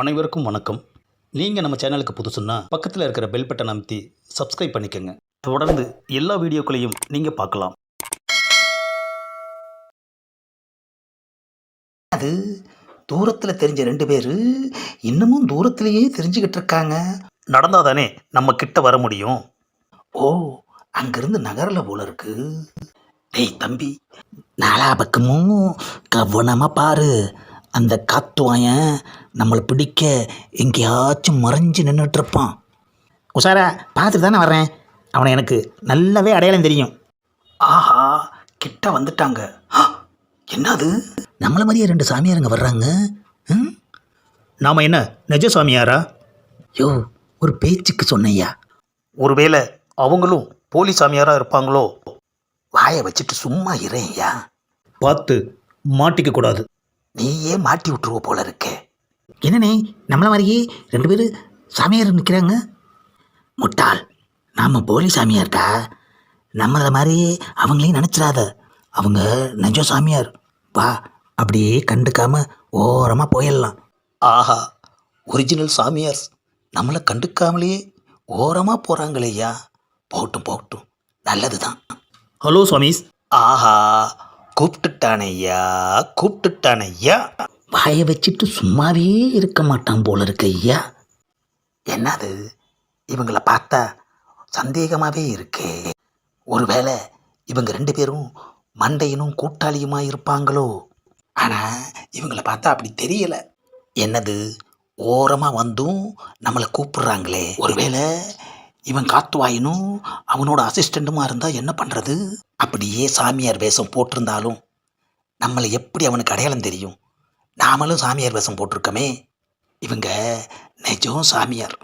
அனைவருக்கும் வணக்கம். நீங்கள் நம்ம சேனலுக்கு புதுசுன்னா பக்கத்தில் இருக்கிற பெல் பட்டனை அமைத்தி சப்ஸ்கிரைப் பண்ணிக்கோங்க. தொடர்ந்து எல்லா வீடியோக்களையும் நீங்கள் பார்க்கலாம். அது தூரத்தில் தெரிஞ்ச ரெண்டு பேர் இன்னமும் தூரத்திலேயே தெரிஞ்சுக்கிட்டு இருக்காங்க. நடந்தால் தானே நம்ம கிட்ட வர முடியும். ஓ அங்கிருந்து நகரல போல இருக்கு. டேய் தம்பி நாலா பக்கமும் கவனமா பாரு. அந்த காத்துவாயன் நம்மளை பிடிக்க எங்கேயாச்சும் மறைஞ்சு நின்றுட்டு இருப்பான் உஷாரா பார்த்துட்டு தானே வர்றேன். அவனை எனக்கு நல்லாவே அடையாளம் தெரியும். ஆஹா கிட்ட வந்துட்டாங்க. என்னது? நம்மளை மாதிரியே ரெண்டு சாமியாருங்க வர்றாங்க? ம்? நாம் என்ன நிஜ சாமியாரா? யோ ஒரு பேச்சுக்கு சொன்னையா ஒருவேளை அவங்களும் போலி சாமியாராக இருப்பாங்களோ? வாயை வச்சுட்டு சும்மா இறையா பார்த்து மாட்டிக்க கூடாது நீயே மாட்டி விட்டுருவ போல இருக்கே. என்னண்ணே நம்மள மாதிரியே ரெண்டு பேர் சாமியார் நிற்கிறாங்க முட்டாள். நாம் போலி சாமியார்டா. நம்மள மாதிரியே அவங்களையும் நினச்சிடாத. அவங்க நிஜம் சாமியார். வா அப்படியே கண்டுக்காம ஓரமாக போயிடலாம். ஆஹா ஒரிஜினல் சாமியார்ஸ் நம்மளை கண்டுக்காமலேயே ஓரமாக போகிறாங்களேய்யா போகட்டும் போகட்டும் நல்லது தான் ஹலோ சுவாமிஸ் ஆஹா கூப்பிட்டுட்டானையா கூப்பிட்டுட்டானையா வாயை வச்சுட்டு சும்மாவே இருக்க மாட்டான் போல இருக்கு ஐயா. என்னது? இவங்கள பார்த்தா சந்தேகமாகவே இருக்கே. ஒருவேளை இவங்க ரெண்டு பேரும் மண்டையனும் கூட்டாளியுமா இருப்பாங்களோ? ஆனால் இவங்கள பார்த்தா அப்படி தெரியல. என்னது? ஓரமாக வந்தும் நம்மளை கூப்பிடுறாங்களே. ஒருவேளை இவன் காத்துவாயினும் அவனோட அசிஸ்டண்ட்டுமா இருந்தால் என்ன பண்ணுறது அப்படியே சாமியார் வேஷம் போட்டிருந்தாலும் நம்மளை எப்படி அவனுக்கு அடையாளம் தெரியும்? நாமளும் சாமியார் வேஷம் போட்டிருக்கோமே. இவங்க நிஜம் சாமியார்.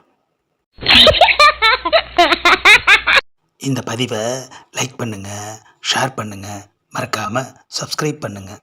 இந்த பதிவை லைக் பண்ணுங்கள் ஷேர் பண்ணுங்கள் மறக்காமல் சப்ஸ்கிரைப் பண்ணுங்கள்